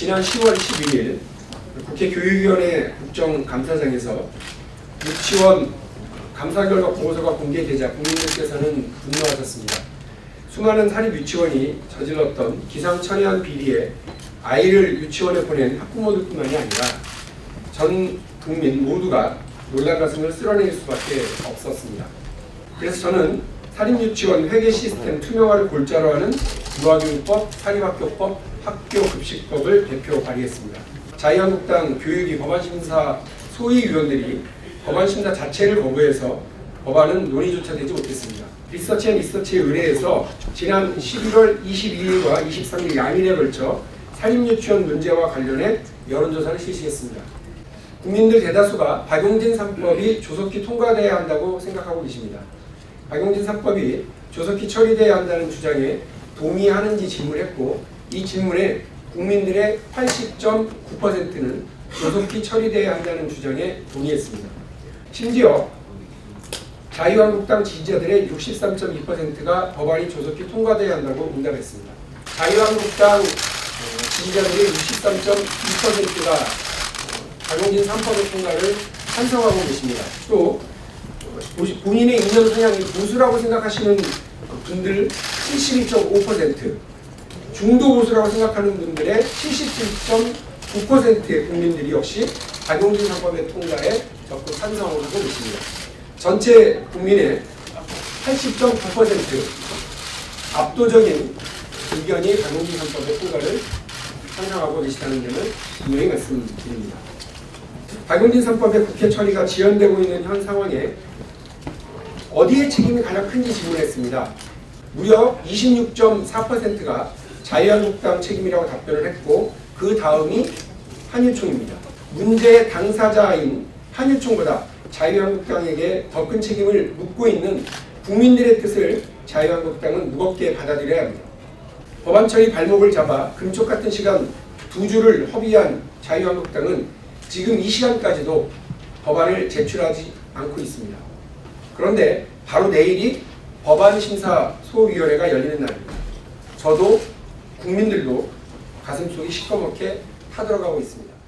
지난 10월 11일 국회 교육위원회 국정감사장에서 유치원 감사 결과 보고서가 공개되자 국민들께서는 분노하셨습니다. 수많은 사립 유치원이 저질렀던 기상천외한 비리에 아이를 유치원에 보낸 학부모들뿐만이 아니라 전 국민 모두가 놀란 가슴을 쓸어낼 수밖에 없었습니다. 그래서 저는 사립 유치원 회계 시스템 투명화를 골자로 하는 유아교육법, 사립학교법, 학교급식법을 대표 발의했습니다. 자유한국당 교육위 법안심사 소위위원들이 법안심사 자체를 거부해서 법안은 논의조차 되지 못했습니다. 리서치 앤 리서치에 의뢰해서 지난 11월 22일과 23일 양일에 걸쳐 사립유치원 문제와 관련해 여론조사를 실시했습니다. 국민들 대다수가 박용진 3법이 조속히 통과돼야 한다고 생각하고 계십니다. 박용진 3법이 조속히 처리돼야 한다는 주장에 동의하는지 질문했고 이 질문에 국민들의 80.9%는 조속히 처리돼야 한다는 주장에 동의했습니다. 심지어 자유한국당 지지자들의 63.2%가 법안이 조속히 통과돼야 한다고 응답했습니다. 자유한국당 어, 지지자들의 63.2%가 박용진 3법의 통과를 찬성하고 계십니다. 또 본인의 이념 성향이 보수라고 생각하시는 분들 72.5%, 중도 보수라고 생각하는 분들의 77.9%의 국민들이 역시 박용진 3법의 통과에 적극 찬성을 하고 있습니다. 전체 국민의 80.9% 압도적인 의견이 박용진 3법의 통과를 찬성하고 계시다는 점을 분명히 말씀드립니다. 박용진 3법의 국회 처리가 지연되고 있는 현 상황에 어디에 책임이 가장 큰지 질문했습니다. 무려 26.4%가 자유한국당 책임이라고 답변을 했고 그 다음이 한유총입니다. 문제의 당사자인 한유총보다 자유한국당에게 더 큰 책임을 묻고 있는 국민들의 뜻을 자유한국당은 무겁게 받아들여야 합니다. 법안 처리 발목을 잡아 금쪽 같은 시간 두 주를 허비한 자유한국당은 지금 이 시간까지도 법안을 제출하지 않고 있습니다. 그런데 바로 내일이 법안 심사 소위원회가 열리는 날입니다. 저도 국민들도 가슴속이 시커멓게 타들어가고 있습니다.